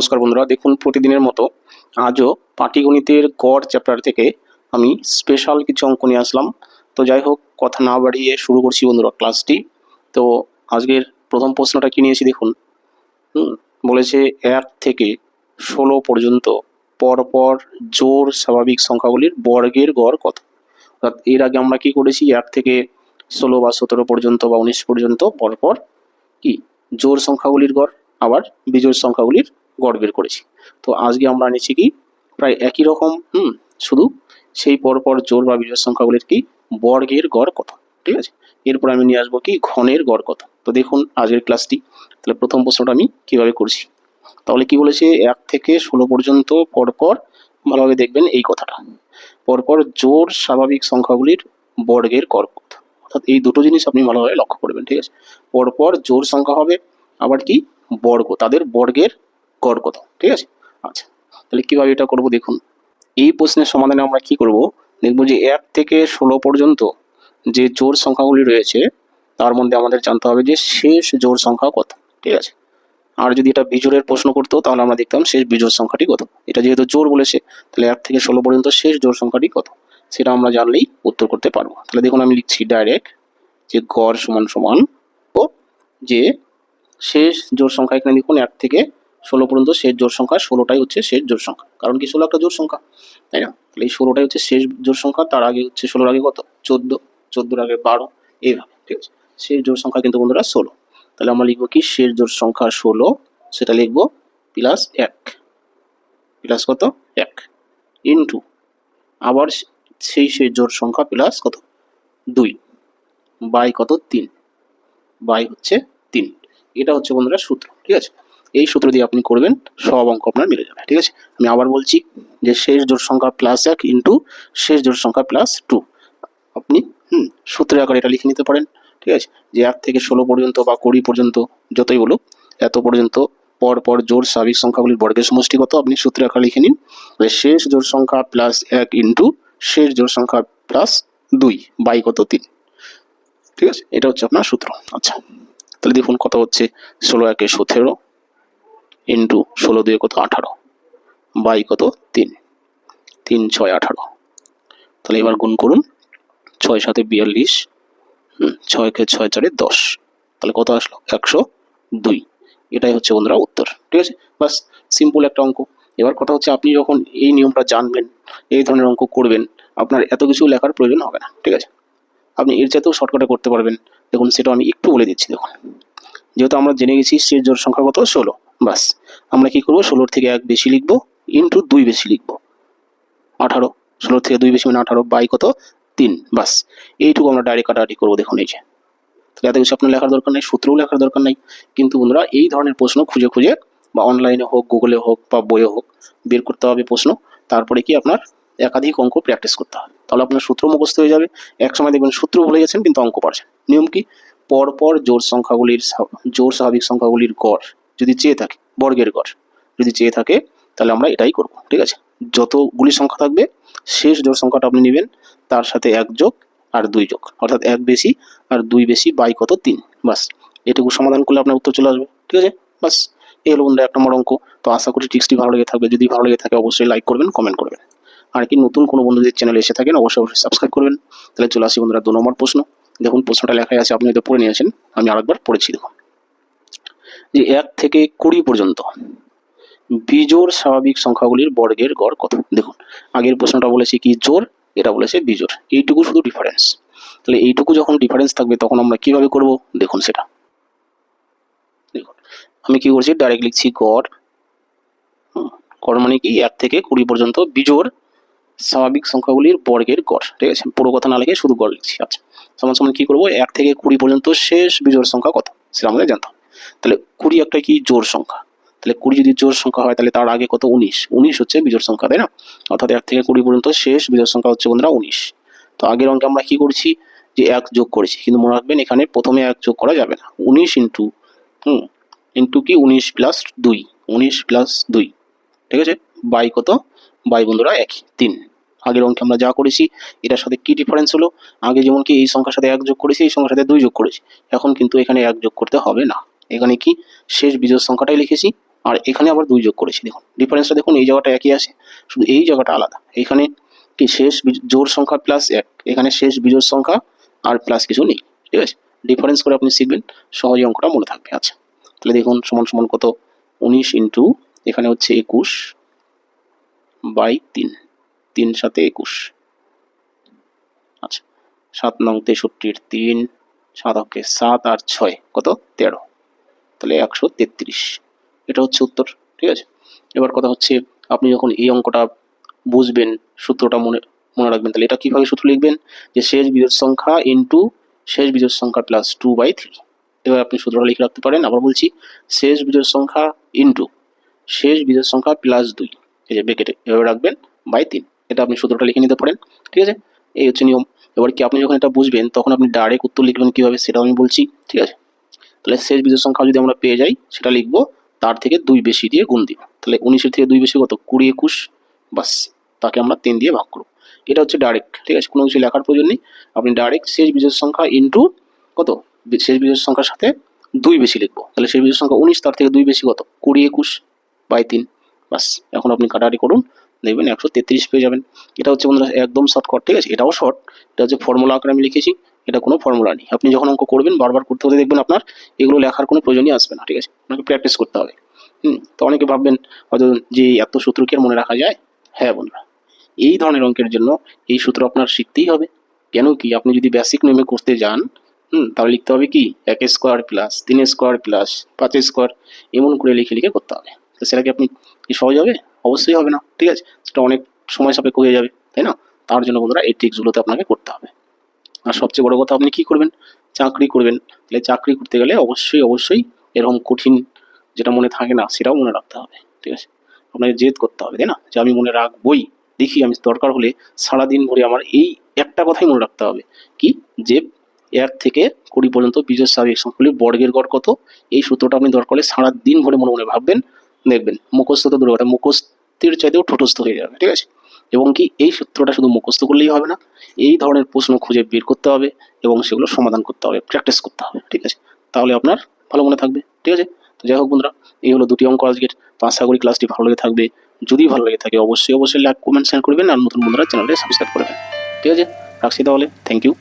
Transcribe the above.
নমস্কার বন্ধুরা, দেখুন প্রতিদিনের মতো আজও পাটিগণিতের গড় চ্যাপ্টার থেকে আমি স্পেশাল কিছু অঙ্ক নিয়ে আসলাম। তো যাই হোক, কথা না বাড়িয়ে শুরু করছি বন্ধুরা ক্লাসটি তো আজকের প্রথম প্রশ্নটা কি নিয়েছি দেখুন। বলেছে এক থেকে ষোলো পর্যন্ত পরপর জোর স্বাভাবিক সংখ্যাগুলির বর্গের গড় কত? অর্থাৎ এর আগে আমরা কি করেছি? এক থেকে ষোলো বা সতেরো পর্যন্ত বা উনিশ পর্যন্ত, পরপর কি? জোর সংখ্যাগুলির গড়, আবার বিজোড় সংখ্যাগুলির গড় বের করেছি। তো আজকে আমরা নিচ্ছি কি? প্রায় একই রকম, হুম, শুধু সেই পরপর জোর বা বিজোড় সংখ্যাগুলির কি? বর্গের গড় কত? ঠিক আছে? এরপর আমি নিয়ে আসব কি? ঘনের গড় কত? তো দেখুন আজকের ক্লাসটি। তাহলে প্রথম প্রশ্নটা আমি কীভাবে করছি? তাহলে কি বলেছে? এক থেকে ষোলো পর্যন্ত পরপর, ভালোভাবে দেখবেন এই কথাটা। পরপর জোর স্বাভাবিক সংখ্যাগুলির বর্গের গড় কত? অর্থাৎ এই দুটো জিনিস আপনি ভালোভাবে লক্ষ্য করবেন, ঠিক আছে? পরপর জোর সংখ্যা হবে, আবার কি? বর্গ। তাদের বর্গের গড় কত ঠিক আছে? আচ্ছা তাহলে কীভাবে এটা করব দেখুন। এই প্রশ্নের সমাধানে আমরা কি করব? দেখব যে এক থেকে ষোলো পর্যন্ত যে জোর সংখ্যাগুলি রয়েছে, তার মধ্যে আমাদের জানতে হবে যে শেষ জোর সংখ্যা কত, ঠিক আছে? আর যদি এটা বিজোড়ের প্রশ্ন করতো, তাহলে আমরা দেখতাম শেষ বিজোর সংখ্যাটি কত। এটা যেহেতু জোর বলেছে, তাহলে এক থেকে ষোলো পর্যন্ত শেষ জোর সংখ্যাটি কত? সেটা আমরা জানলেই উত্তর করতে পারব। তাহলে দেখুন আমি লিখছি ডাইরেক্ট যে গড় সমান সমান ও যে শেষ জোর সংখ্যা এখানে দেখুন, এক থেকে ষোলো পর্যন্ত শেষ জোর সংখ্যা, ষোলোটাই হচ্ছে শেষ জোড় সংখ্যা। কারণ কি ষোলো একটা জোড় সংখ্যা, তাই না? তাহলে এই ষোলোটাই হচ্ছে শেষ জোড় সংখ্যা, তার আগে হচ্ছে ষোলোর আগে কত? চোদ্দ। চোদ্দোর আগে বারো, এইভাবে, ঠিক আছে? শেষ জোড় সংখ্যা কিন্তু বন্ধুরা ষোলো। তাহলে আমরা লিখব কি? শেষ জোড় সংখ্যা ষোলো, সেটা লিখব প্লাস এক। প্লাস কত? এক। ইন্টু আবার সেই শেষ জোড় সংখ্যা প্লাস কত? দুই। বাই কত? তিন। বাই হচ্ছে তিন। এটা হচ্ছে বন্ধুরা সূত্র, ঠিক আছে? এই সূত্র দিয়ে আপনি করবেন, সব অঙ্ক আপনার মিলে যাবে, ঠিক আছে? আমি আবার বলছি যে শেষ জোড় সংখ্যা প্লাস এক ইন্টু শেষ জোড় সংখ্যা প্লাস টু আপনি, হুম সূত্রের আকারে এটা লিখে নিতে পারেন, ঠিক আছে? যে এক থেকে ষোলো পর্যন্ত বা কুড়ি পর্যন্ত, যতই বলুক, এত পর্যন্ত, পর পর জোর স্বাভাবিক সংখ্যাগুলির বর্গের সমষ্টি কত? আপনি সূত্রে আকারে লিখে নিন শেষ জোড় সংখ্যা প্লাস এক ইন্টু শেষ জোড় সংখ্যা প্লাস দুই, বাই কত? তিন। ঠিক আছে? এটা হচ্ছে আপনার সূত্র। আচ্ছা তাহলে দেখুন কত হচ্ছে? ষোলো, একে সতেরো ইন্টু ষোলো দুয়ে কত? আঠারো। বাই কত? তিন। তিন, ছয়, আঠারো। তাহলে এবার গুণ করুন। ছয় সাথে বিয়াল্লিশ ছয়কে ছয় চারে দশ। তাহলে কত আসলো? একশো দুই। এটাই হচ্ছে বন্ধুরা উত্তর, ঠিক আছে? বাস সিম্পল একটা অঙ্ক। এবার কথা হচ্ছে আপনি যখন এই নিয়মটা জানবেন, এই ধরনের অঙ্ক করবেন, আপনার এত কিছু লেখার প্রয়োজন হবে না, ঠিক আছে? আপনি এর চাইতেও শর্টকাটে করতে পারবেন। দেখুন সেটা আমি একটু বলে দিচ্ছি, দেখুন। যেহেতু আমরা জেনে গেছি শেষ জোড় সংখ্যা কত? ষোলো। বাস আমরা কি করব? ষোলোর থেকে এক বেশি লিখব ইন্টু দুই বেশি লিখব। আঠারো। ষোলোর থেকে দুই বেশি মানে আঠারো বাই কত? তিন। বাস এইটুকু আমরা ডাইরেক্ট কাটাকাটি করব, দেখুন এই যে। এত কিছু আপনার লেখার দরকার নেই, সূত্রও লেখার দরকার নেই। কিন্তু বন্ধুরা, এই ধরনের প্রশ্ন খুঁজে খুঁজে বা অনলাইনে হোক গুগলে হোক বা বইয়ে হোক, বের করতে হবে প্রশ্ন। তারপরে কি আপনার একাধিক অঙ্ক প্র্যাকটিস করতে হবে। তাহলে আপনার সূত্র মুখস্থ হয়ে যাবে। এক সময় দেখবেন সূত্র ভুলে গেছেন, কিন্তু অঙ্ক পারছেন। নিয়ম কি? পরপর জোর সংখ্যাগুলির জোর স্বাভাবিক সংখ্যাগুলির গড়। যদি চেয়ে থাকে, বর্গের গড়, যদি চেয়ে থাকে, তাহলে আমরা এটাই করব, ঠিক আছে? যতগুলি সংখ্যা থাকবে, শেষ জোর সংখ্যাটা আপনি নেবেন, তার সাথে এক যোগ আর দুই যোগ, অর্থাৎ এক বেশি আর দুই বেশি বাই কত তিন বাস এটুকু সমাধান করলে আপনার উত্তর চলে আসবে, ঠিক আছে? বাস এই হলো বন্ধুরা এক নম্বর অঙ্ক। তো আশা করি টিক্সটি ভালো লেগে থাকবে, যদি ভালো লেগে থাকে অবশ্যই লাইক করবেন কমেন্ট করবেন। আর কি নতুন কোনো বন্ধুদের চ্যানেলে এসে থাকেন, অবশ্যই অবশ্যই সাবস্ক্রাইব করবেন। তাহলে চলে আসি বন্ধুরা দু নম্বর প্রশ্ন। দেখুন প্রশ্নটা লেখাই আছে, আপনি হয়তো পড়ে নিয়েছেন, আমি আরেকবার পড়েছি, দেখুন। যে এক থেকে কুড়ি পর্যন্ত। বিজোড় স্বাভাবিক সংখ্যাগুলির বর্গের গড় কত? দেখুন, আগের প্রশ্নটা বলেছে কি জোর এটা বলেছে বিজোড়। এইটুকু শুধু ডিফারেন্স তাহলে এইটুকু যখন ডিফারেন্স থাকবে, তখন আমরা কীভাবে করব? দেখুন সেটা। দেখুন, আমি কি করছি? ডাইরেক্ট লিখছি গড়। গড় মানে কি? এক থেকে কুড়ি পর্যন্ত বিজোড় স্বাভাবিক সংখ্যাগুলির বর্গের গড়। ঠিক আছে? পুরো কথা না লিখে শুধু গড় লিখছি। আচ্ছা সমান সমান কি করব? এক থেকে কুড়ি পর্যন্ত শেষ বিজোড় সংখ্যা কত? সেটা আমাদের জানতে হবে। তাহলে কুড়ি একটা কি জোর সংখ্যা? তাহলে কুড়ি যদি জোর সংখ্যা হয়, তাহলে তার আগে কত? উনিশ। উনিশ হচ্ছে বিজোড় সংখ্যা, তাই না? অর্থাৎ এক থেকে কুড়ি পর্যন্ত শেষ বিজোড় সংখ্যা হচ্ছে বন্ধুরা উনিশ। তো আগের অঙ্কে আমরা কি করছি? যে এক যোগ করেছি। কিন্তু মনে রাখবেন, এখানে প্রথমে এক যোগ করা যাবে না। উনিশ ইন্টু, হুম, ইন্টু কি? উনিশ প্লাস দুই। উনিশ প্লাস দুই। ঠিক আছে? বাই কত? বাই বন্ধুরা এক, তিন। আগের অঙ্কে আমরা যা করেছি, এটার সাথে কি ডিফারেন্স হলো? আগে যেমন কি এই সংখ্যার সাথে এক যোগ করেছি, এই সংখ্যার সাথে দুই যোগ করেছি। এখন কিন্তু এখানে এক যোগ করতে হবে না। এখানে কি? শেষ বিজোড় সংখ্যাটাই লিখেছি। আর এখানে আবার দুই যোগ করেছি, দেখুন। ডিফারেন্সটা দেখুন, এই জায়গাটা একই আছে। শুধু এই জায়গাটা আলাদা। এখানে কি শেষ জোড় সংখ্যা প্লাস এক। এখানে শেষ বিজোড় সংখ্যা আর প্লাস কিছু নেই। ঠিক আছে? ডিফারেন্স করে আপনি শিখবেন। সহজে অঙ্কটা মনে থাকবে। আচ্ছা তাহলে দেখুন, সমান সমান কত? উনিশ ইন্টু এখানে হচ্ছে একুশ বাই তিন। তিন সাথে একুশ। আচ্ছা সাত নং তেষট্টির তিন, সাত অঙ্কে সাত আর ছয়, কত? তেরো। তাহলে একশো তেত্রিশ। এটা হচ্ছে উত্তর, ঠিক আছে? এবার কথা হচ্ছে, আপনি যখন এই অঙ্কটা বুঝবেন, সূত্রটা মনে মনে রাখবেন, তাহলে এটা কীভাবে সূত্র লিখবেন? যে শেষ বিজোড় সংখ্যা ইন্টু শেষ বিজোড় সংখ্যা প্লাস টু বাই থ্রি এবার আপনি সূত্রটা লিখে রাখতে পারেন, আবার বলছি, শেষ বিজোড় সংখ্যা ইন্টু শেষ বিজোড় সংখ্যা প্লাস দুই। এই যে ব্রেকেটে এভাবে রাখবেন বাই তিন। এটা আপনি সূত্রটা লিখে নিতে পারেন, ঠিক আছে? এই হচ্ছে নিয়ম। এবার কি আপনি যখন এটা বুঝবেন, তখন আপনি ডাইরেক্ট উত্তর লিখবেন কীভাবে, সেটাও আমি বলছি, ঠিক আছে? তাহলে শেষ বিজোড় সংখ্যা যদি আমরা পেয়ে যাই, সেটা লিখব, তার থেকে দুই বেশি দিয়ে গুণ দিব। তাহলে উনিশের থেকে দুই বেশি কত? কুড়ি একুশ। বাস তাকে আমরা তিন দিয়ে ভাগ করব। এটা হচ্ছে ডাইরেক্ট ঠিক আছে? কোনো কিছু লেখার প্রয়োজন নেই। আপনি ডাইরেক্ট শেষ বিজোড় সংখ্যা ইন্টু কত? শেষ বিজোড় সংখ্যার সাথে দুই বেশি লিখব। তাহলে শেষ বিজোড় সংখ্যা উনিশ, তার থেকে দুই বেশি কত? কুড়ি একুশ বাই তিন। বাস এখন আপনি কাটাকাটি করুন। দেখবেন একশো তেত্রিশ পেয়ে যাবেন। এটা হচ্ছে বন্ধুরা একদম শর্টকাট ঠিক আছে? এটাও শর্ট এটা হচ্ছে ফর্মুলা আকারে আমি লিখেছি। এটা কোনো ফর্মুলা নেই। আপনি যখন অঙ্ক করবেন, বারবার করতে হতে দেখবেন আপনার এগুলো লেখার কোনো প্রয়োজনই আসবে না, ঠিক আছে? আপনাকে প্র্যাকটিস করতে হবে। হুম, তো অনেকে ভাববেন, হয়তো যে এত সূত্র কি আর মনে রাখা যায়? হ্যাঁ বন্ধুরা, এই ধরনের অঙ্কের জন্য এই সূত্র আপনার শিখতেই হবে। কেন কি? আপনি যদি বেসিক নেমে করতে যান, হুম, তাহলে লিখতে হবে কি? এক স্কোয়ার প্লাস তিন স্কোয়ার প্লাস পাঁচ স্কোয়ার এমন করে লিখে লিখে করতে হবে। তো সেটা কি আপনি কি সহজ হবে? অবশ্যই হবে না, ঠিক আছে? সেটা অনেক সময় সাপেক্ষ হয়ে যাবে, তাই না? তার জন্য বন্ধুরা এই ট্রিক্সগুলোতে আপনাকে করতে হবে। আর সবচেয়ে বড় কথা, আপনি কি করবেন? চাকরি করবেন। তাহলে চাকরি করতে গেলে অবশ্যই অবশ্যই এরকম কঠিন যেটা মনে থাকে না, সেটাও মনে রাখতে হবে, ঠিক আছে? আপনাকে জেদ করতে হবে, তাই না? যে আমি মনে রাখবই, দেখি আমি দরকার হলে সারাদিন ভরে আমার এই একটা কথাই মনে রাখতে হবে। কি? যে এক থেকে কুড়ি পর্যন্ত বিজয় স্বাভাবিক সংখ্যাগুলি বর্গের গড় কত? এই সূত্রটা আপনি দরকার হলে সারা দিন ভরে মনে মনে ভাববেন, দেখবেন। মুখস্থ তো দূর কথা, মুখস্থের চাইতেও ঠোঁটস্থ হয়ে যাবে, ঠিক আছে? এবং কি এই সূত্রটা শুধু মুখস্থ করলেই হবে না, এই ধরনের প্রশ্ন খুঁজে বের করতে হবে এবং সেগুলো সমাধান করতে হবে প্র্যাকটিস করতে হবে, ঠিক আছে? তাহলে আপনার ভালো মনে থাকবে, ঠিক আছে? তো যাই হোক বন্ধুরা, এই হলো দুটি অঙ্ক আজকের। পাঁচ সাগরি ক্লাসটি ভালো লেগে থাকবে। যদি ভালো লেগে থাকে, অবশ্যই অবশ্যই লাইক কমেন্ট শেয়ার করবেন আর নতুন বন্ধুরা চ্যানেলটি সাবস্ক্রাইব করবেন ঠিক আছে? রাখছি তাহলে থ্যাংক ইউ